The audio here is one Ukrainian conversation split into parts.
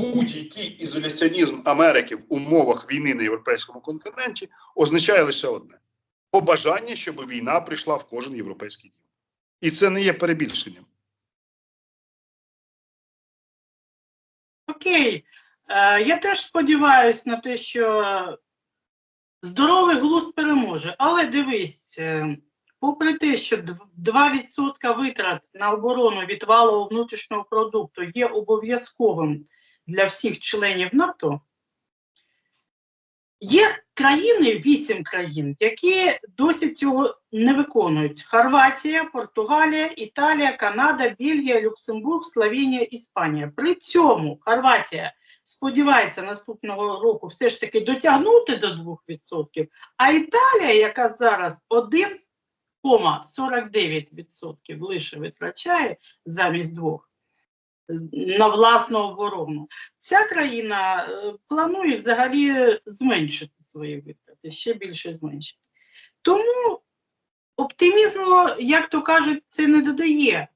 будь-який ізоляціонізм Америки в умовах війни на європейському континенті означає лише одне: побажання, щоб війна прийшла в кожен європейський дім. І це не є перебільшенням. Окей. Е, я теж сподіваюся на те, що здоровий глузд переможе. Але дивись, е, попри те, що 2% витрат на оборону від валового внутрішнього продукту є обов'язковим для всіх членів НАТО, є країни, 8 країн, які досі цього не виконують: Хорватія, Португалія, Італія, Канада, Бельгія, Люксембург, Словенія, Іспанія. При цьому Хорватія сподівається наступного року все ж таки дотягнути до 2%, а Італія, яка зараз 1,49% лише витрачає замість двох на власну оборону. Ця країна е, планує взагалі зменшити свої витрати, ще більше зменшити. Тому оптимізму, як то кажуть, це не додає.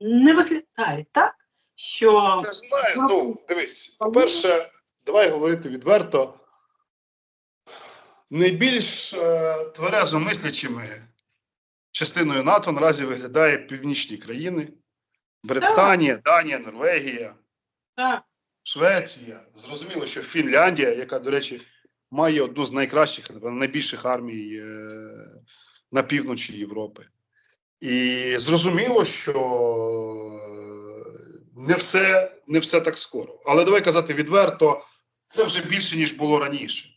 Не виглядає так, що Не знаю. Ну, дивись, по-перше, давай говорити відверто. Найбільш е, тверезо мислячими частиною НАТО наразі виглядає північні країни: Британія, Данія, Норвегія, так, Швеція. Зрозуміло, що Фінляндія, яка, до речі, має одну з найкращих, найбільших армій е, на півночі Європи. І зрозуміло, що не все, не все так скоро. Але давай казати відверто, це вже більше, ніж було раніше.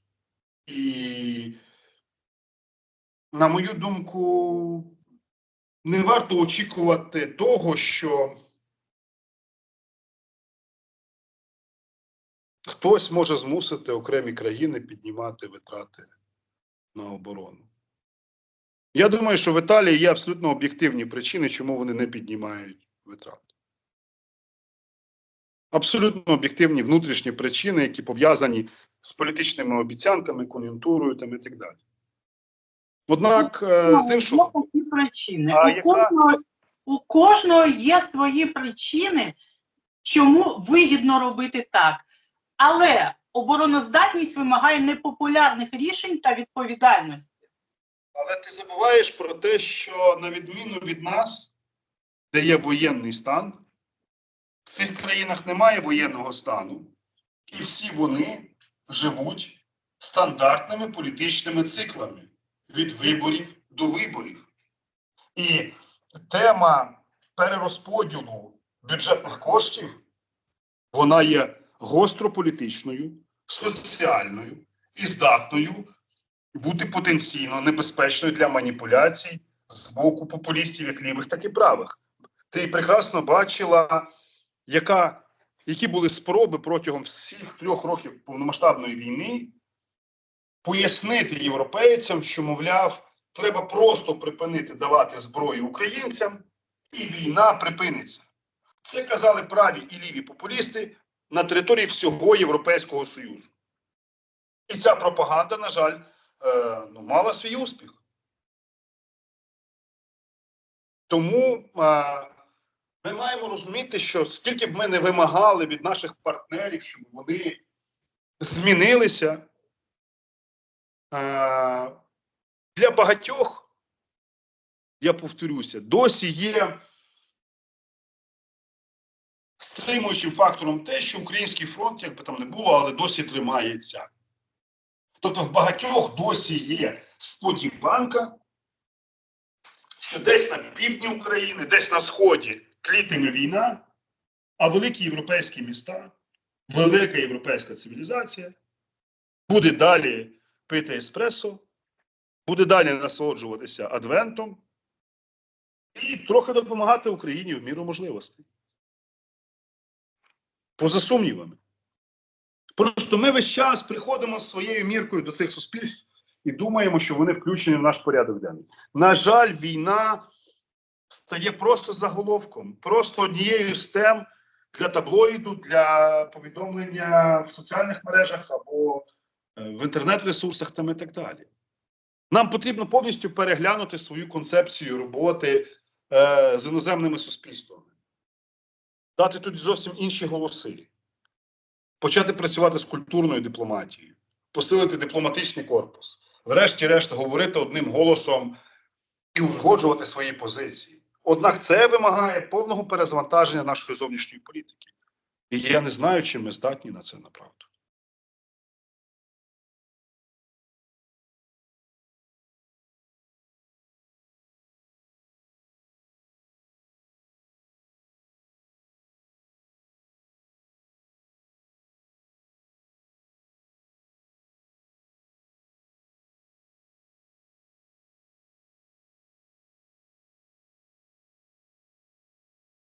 І, на мою думку, не варто очікувати того, що хтось може змусити окремі країни піднімати витрати на оборону. Я думаю, що в Італії є абсолютно об'єктивні причини, чому вони не піднімають витрати. Абсолютно об'єктивні внутрішні причини, які пов'язані з політичними обіцянками, кон'юнктурою і так далі. Однак, е, з іншого є причини. А у, яка- кожного, у кожного є свої причини, чому вигідно робити так. Але обороноздатність вимагає непопулярних рішень та відповідальності. Але ти забуваєш про те, що на відміну від нас, де є воєнний стан, в цих країнах немає воєнного стану, і всі вони живуть стандартними політичними циклами від виборів до виборів. І тема перерозподілу бюджетних коштів вона є гостро політичною, соціальною і здатною бути потенційно небезпечною для маніпуляцій з боку популістів, як лівих, так і правих. Ти прекрасно бачила, яка, які були спроби протягом всіх трьох років повномасштабної війни пояснити європейцям, що, мовляв, треба просто припинити давати зброю українцям, і війна припиниться. Це казали праві і ліві популісти на території всього Європейського Союзу. І ця пропаганда, на жаль, е, ну, мала свій успіх. Тому е, ми маємо розуміти, що скільки б ми не вимагали від наших партнерів, щоб вони змінилися, для багатьох, я повторюся, досі є стримуючим фактором те, що український фронт, як би там не було, але досі тримається. Тобто в багатьох досі є сподіванка, що десь на півдні України, десь на сході тлітиме війна, а великі європейські міста, велика європейська цивілізація буде далі пити еспресо, буде далі насолоджуватися адвентом і трохи допомагати Україні в міру можливостей. Поза сумнівами. Просто ми весь час приходимо з своєю міркою до цих суспільств і думаємо, що вони включені в наш порядок денний. На жаль, війна стає просто заголовком, просто однією з тем для таблоїду, для повідомлення в соціальних мережах або в інтернет-ресурсах там і так далі. Нам потрібно повністю переглянути свою концепцію роботи е, з іноземними суспільствами, дати тут зовсім інші голоси. почати працювати з культурною дипломатією, посилити дипломатичний корпус, врешті-решт говорити одним голосом і узгоджувати свої позиції. Однак це вимагає повного перезвантаження нашої зовнішньої політики. І я не знаю, чи ми здатні на це направду.